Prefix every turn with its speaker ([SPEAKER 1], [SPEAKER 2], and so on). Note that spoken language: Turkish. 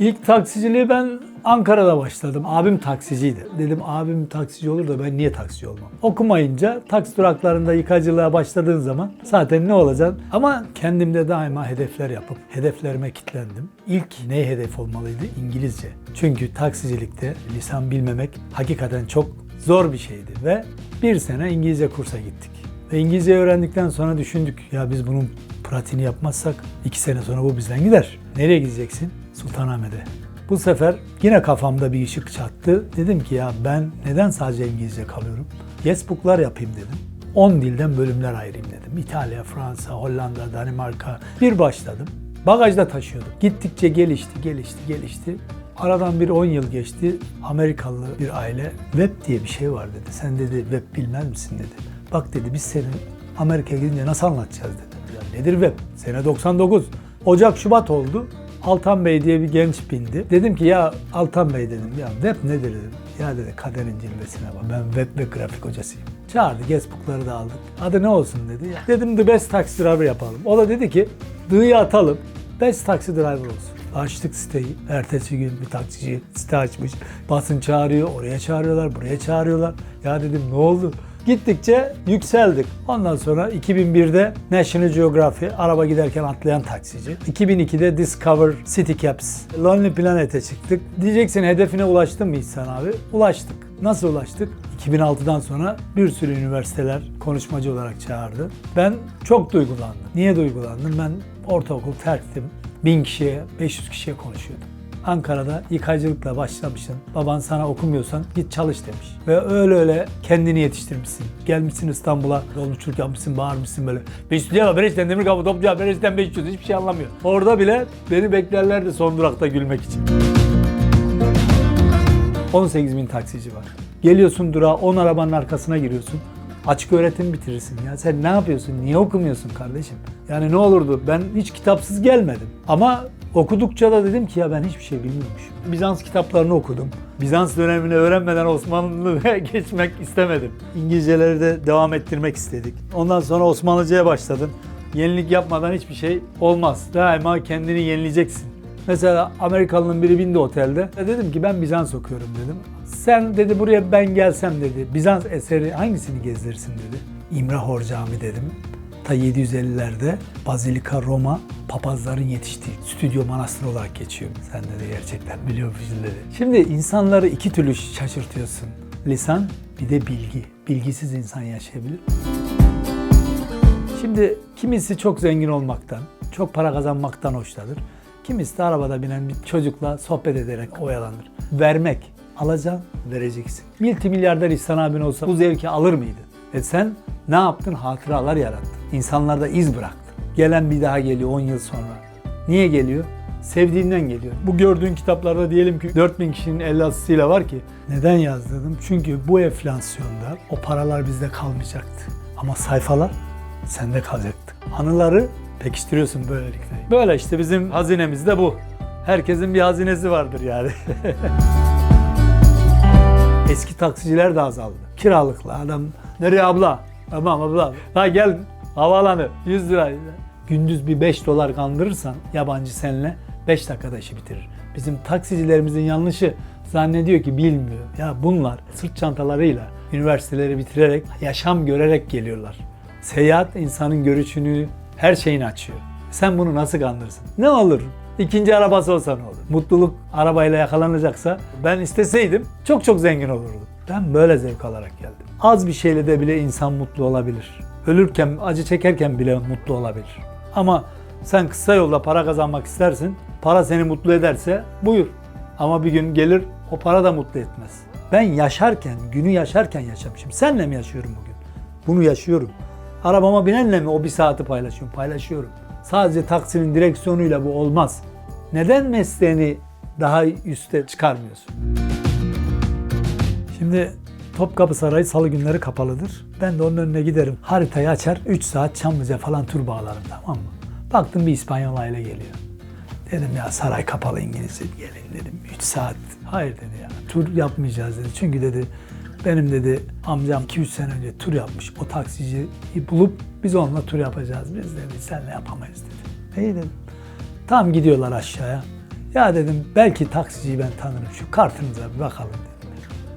[SPEAKER 1] İlk taksiciliği ben Ankara'da başladım. Abim taksiciydi. Dedim abim taksici olur da ben niye taksici olmam? Okumayınca taksi duraklarında yıkacılığa başladığın zaman zaten ne olacaksın? Ama kendimde daima hedefler yapıp hedeflerime kilitlendim. İlk ne hedef olmalıydı? İngilizce. Çünkü taksicilikte lisan bilmemek hakikaten çok zor bir şeydi ve bir sene İngilizce kursa gittik. Ve İngilizce öğrendikten sonra düşündük ya biz bunun pratiğini yapmazsak iki sene sonra bu bizden gider. Nereye gideceksin? Sultanahmet'e. Bu sefer yine kafamda bir ışık çattı. Dedim ki ya ben neden sadece İngilizce kalıyorum? Yesbook'lar yapayım dedim. 10 dilden bölümler ayırayım dedim. İtalya, Fransa, Hollanda, Danimarka. Bir başladım. Bagajda taşıyordum. Gittikçe gelişti, gelişti, gelişti. Aradan bir 10 yıl geçti. Amerikalı bir aile web diye bir şey var dedi. Sen dedi web bilmez misin dedi. Bak dedi biz senin Amerika'ya gidince nasıl anlatacağız dedi. Ya nedir web? Sene 99. Ocak Şubat oldu. Altan Bey diye bir genç bindi. Dedim ki ya Altan Bey dedim ya web nedir dedim. Ya dedi kaderin cilvesine bak ben web ve grafik hocasıyım. Çağırdı Facebook'ları da aldık. Adı ne olsun dedi. Ya Dedim The Best Taxi Driver yapalım. O da dedi ki D'yı atalım. Best Taxi Driver olsun. Açtık siteyi. Ertesi gün bir taksici site açmış. Basın çağırıyor, oraya çağırıyorlar, buraya çağırıyorlar. Ya dedim ne oldu? Gittikçe yükseldik. Ondan sonra 2001'de National Geography araba giderken atlayan taksici. 2002'de Discover City Caps. Lonely Planet'e çıktık. Diyeceksin hedefine ulaştın mı İhsan abi? Ulaştık. Nasıl ulaştık? 2006'dan sonra bir sürü üniversiteler konuşmacı olarak çağırdı. Ben çok duygulandım. Niye duygulandım? Ben ortaokul terktim. 1000 kişiye, 500 kişiye konuşuyordum. Ankara'da yıkayıcılıkla başlamışsın. Baban sana okumuyorsan git çalış demiş. Ve öyle öyle kendini yetiştirmişsin. Gelmişsin İstanbul'a, dolmuşçuluk yapmışsın, bağırmışsın böyle. 500 lira Bereç'ten demir kapı topluyor, Bereç'ten 500 hiçbir şey anlamıyor. Orada bile beni beklerlerdi son durakta gülmek için. 18 bin taksici var. Geliyorsun durağa 10 arabanın arkasına giriyorsun. Açık öğretim bitirirsin ya. Sen ne yapıyorsun? Niye okumuyorsun kardeşim? Yani ne olurdu? Ben hiç kitapsız gelmedim. Ama okudukça da dedim ki ya ben hiçbir şey bilmiyormuşum. Bizans kitaplarını okudum. Bizans dönemini öğrenmeden Osmanlı'ya geçmek istemedim. İngilizceleri de devam ettirmek istedik. Ondan sonra Osmanlıca'ya başladım. Yenilik yapmadan hiçbir şey olmaz. Daima kendini yenileyeceksin. Mesela Amerikalının biri bindi otelde. E Dedim ki ben Bizans okuyorum dedim. Sen dedi buraya ben gelsem dedi. Bizans eseri hangisini gezdirirsin dedi. İmrahor Cami dedim. Ta 750'lerde Bazilika Roma papazların yetiştiği stüdyo manastır olarak geçiyor. Sen dedi gerçekten biliyormuşsun dedi. Şimdi insanları iki türlü şaşırtıyorsun. Lisan bir de bilgi. Bilgisiz insan yaşayabilir. Şimdi kimisi çok zengin olmaktan, çok para kazanmaktan hoşlanır. Kimisi de arabada binen bir çocukla sohbet ederek oyalanır. Vermek, alacaksın, vereceksin. Multimilyarder İhsan abin olsa bu zevki alır mıydı? E sen ne yaptın? Hatıralar yarattın. İnsanlarda iz bıraktın. Gelen bir daha geliyor 10 yıl sonra. Niye geliyor? Sevdiğinden geliyor. Bu gördüğün kitaplarda diyelim ki 4000 kişinin 56'sıyla var ki. Neden yazdırdım? Çünkü bu enflasyonda o paralar bizde kalmayacaktı. Ama sayfalar sende kalacaktı. Anıları pekiştiriyorsun böylelikle. Böyle işte bizim hazinemiz de bu. Herkesin bir hazinesi vardır yani. Eski taksiciler de azaldı. Kiralıklı adam. Nereye abla? Tamam abla. Ha gel havaalanı 100 lira. Gündüz bir 5 dolar kandırırsan yabancı seninle 5 dakikada işi bitirir. Bizim taksicilerimizin yanlışı zannediyor ki bilmiyor. Ya bunlar sırt çantalarıyla üniversiteleri bitirerek, yaşam görerek geliyorlar. Seyahat insanın görüşünü, her şeyini açıyor. Sen bunu nasıl kandırsın? Ne olur? İkinci arabası olsa ne olur? Mutluluk arabayla yakalanacaksa ben isteseydim çok çok zengin olurdum. Ben böyle zevk alarak geldim. Az bir şeyle de bile insan mutlu olabilir. Ölürken, acı çekerken bile mutlu olabilir. Ama sen kısa yolda para kazanmak istersin. Para seni mutlu ederse buyur. Ama bir gün gelir o para da mutlu etmez. Ben yaşarken, günü yaşarken yaşamışım. Senle mi yaşıyorum bugün? Bunu yaşıyorum. Arabama binenle mi o bir saati paylaşıyorum? Paylaşıyorum. Sadece taksinin direksiyonuyla bu olmaz. Neden mesleğini daha üste çıkarmıyorsun? Şimdi Topkapı Sarayı salı günleri kapalıdır. Ben de onun önüne giderim. Haritayı açar 3 saat Çamlıca falan tur bağlarım tamam mı? Baktım bir İspanyol aile geliyor. Dedim ya saray kapalı İngilizce gelin dedim 3 saat. Hayır dedi ya tur yapmayacağız dedi. Çünkü dedi benim dedi amcam 2-3 sene önce tur yapmış. O taksiciyi bulup biz onunla tur yapacağız. Biz dedi senle yapamayız dedi. İyi dedim. Tam gidiyorlar aşağıya. Ya dedim belki taksiciyi ben tanırım şu kartınıza bir bakalım dedim.